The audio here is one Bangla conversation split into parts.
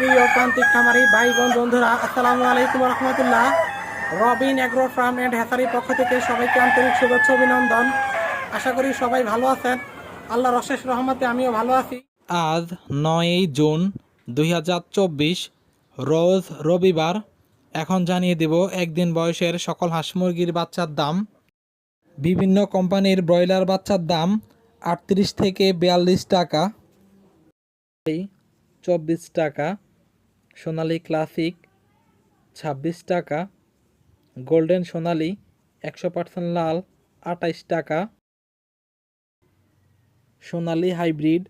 প্রিয় প্রান্তিক খামারি ভাই বোন বন্ধুরা, আসসালামু আলাইকুম রহমতুল্লাহ। রবিন অ্যাগ্রো ফার্ম অ্যান্ড হ্যাসারির পক্ষ থেকে সবাইকে আন্তরিক শুভেচ্ছা অভিনন্দন। আশা করি সবাই ভালো আছেন। আল্লাহ অশেষ রহমতে আমিও ভালো আছি। আজ নয়ই জুন দুই হাজার চব্বিশ, রোজ রবিবার। এখন জানিয়ে দেব একদিন বয়সের সকল হাঁস মুরগির বাচ্চার দাম। বিভিন্ন কোম্পানির ব্রয়লার বাচ্চার দাম আটত্রিশ থেকে বিয়াল্লিশ টাকা। চব্বিশ টাকা। সোনালি ক্লাসিক, ছাব্বিশ টাকা। গোল্ডেন সোনালি, একশো পার্সেন্ট লাল আটাইশ টাকা। সোনালি হাইব্রিড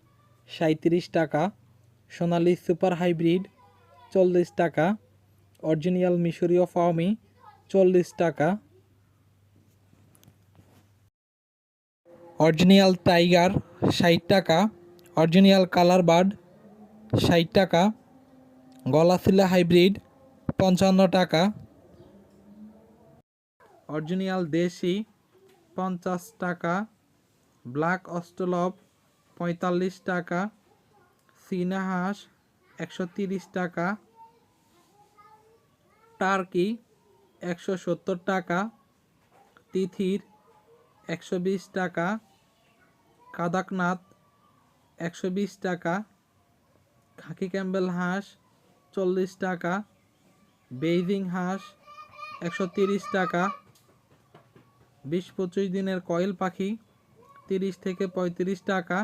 সাঁত্রিশ টাকা। সোনালি সুপার হাইব্রিড, চল্লিশ টাকা। অরিজিনাল মিশরীয় ফার্মি চল্লিশ টাকা। অরিজিনাল টাইগার, ষাট টাকা। অরিজিনাল কালার বার্ড, ষাট টাকা। গলাশিলা হাইব্রিড, পঞ্চান্ন টাকা। অরিজিনাল দেশি, পঞ্চাশ টাকা। ব্ল্যাক অস্টলভ পঁয়তাল্লিশ টাকা। চীনা হাঁস, একশো তিরিশ টাকা। টার্কি, একশো সত্তর টাকা। তিথির, একশো বিশ টাকা। কাদাকনাথ, একশো বিশ টাকা। খাকি ক্যাম্বেল হাঁস চল্লিশ টাকা। বেইজিং হাঁস একশো তিরিশ টাকা। বিশ পঁচিশ দিনের কয়েল পাখি তিরিশ থেকে পঁয়ত্রিশ টাকা।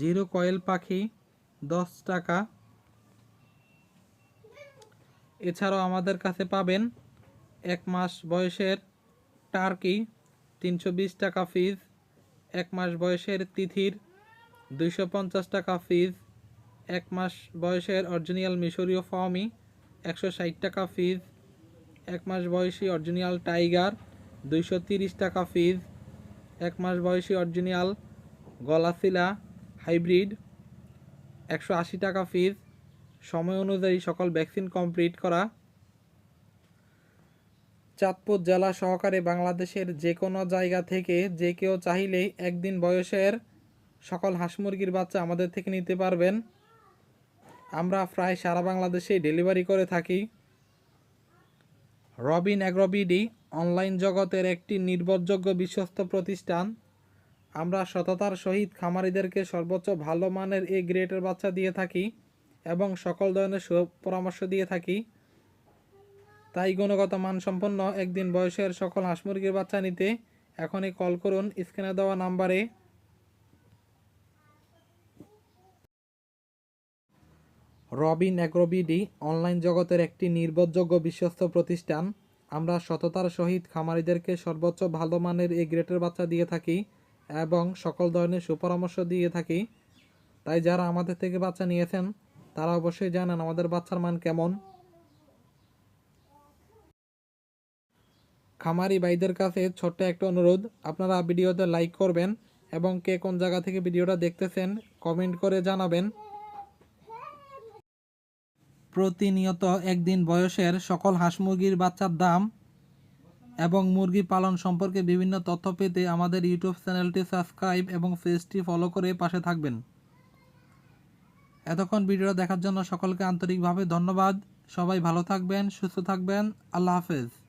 জিরো কয়েল পাখি দশ টাকা। এছাড়াও আমাদের কাছে পাবেন এক মাস বয়সের টার্কি তিনশো বিশ টাকা ফিজ, এক মাস বয়সের তিথির দুইশো পঞ্চাশ টাকা ফিজ এক মাস বয়সের অরিজিনাল মিশরীয় ফার্মি একশো ষাট টাকা ফিজ। এক মাস বয়সী অরিজিনাল টাইগার, দুইশো তিরিশ টাকা ফিজ। এক মাস বয়সী অরিজিনাল গলাসিলা হাইব্রিড, একশো আশি টাকা ফিজ। সময় অনুযায়ী সকল ভ্যাকসিন কমপ্লিট করা। চাঁদপুর জেলা সহকারে বাংলাদেশের যে কোনো জায়গা থেকে যে কেউ চাইলেই একদিন বয়সের সকল হাঁস মুরগির বাচ্চা আমাদের থেকে নিতে পারবেন। আমরা প্রায় সারা বাংলাদেশে ডেলিভারি করে থাকি। রবিন অ্যাগ্রোবিডি অনলাইন জগতের একটি নির্ভরযোগ্য বিশ্বস্ত প্রতিষ্ঠান। আমরা সততার সহিত খামারিদেরকে সর্বোচ্চ ভালো মানের এ গ্রেডের বাচ্চা দিয়ে থাকি এবং সকল ধরনের পরামর্শ দিয়ে থাকি। তাই গুণগত মানসম্পন্ন একদিন বয়সের সকল হাঁস মুরগির বাচ্চা নিতে এখনই কল করুন স্ক্রিনে দেওয়া নাম্বারে। রবিন অ্যাগ্রোবিডি অনলাইন জগতের একটি নির্ভরযোগ্য বিশ্বস্ত প্রতিষ্ঠান। আমরা সততার সহিত খামারিদেরকে সর্বোচ্চ ভালো মানের এই গ্রেটের বাচ্চা দিয়ে থাকি এবং সকল ধরনের সুপরামর্শ দিয়ে থাকি। তাই যারা আমাদের থেকে বাচ্চা নিয়েছেন, তারা অবশ্যই জানেন আমাদের বাচ্চার মান কেমন। খামারি ভাইদের কাছে ছোট্ট একটা অনুরোধ, আপনারা ভিডিওতে লাইক করবেন এবং কে কোন জায়গা থেকে ভিডিওটা দেখতেছেন, কমেন্ট করে জানাবেন। প্রতিনিয়ত একদিন বয়সের সকল হাঁস মুরগির বাচ্চার দাম এবং মুরগি পালন সম্পর্কে বিভিন্ন তথ্য পেতে আমাদের ইউটিউব চ্যানেলটি সাবস্ক্রাইব এবং পেজটি ফলো করে পাশে থাকবেন। এতক্ষণ ভিডিও দেখার জন্য সকলকে আন্তরিকভাবে ধন্যবাদ। সবাই ভালো থাকবেন, সুস্থ থাকবেন। আল্লাহ হাফেজ।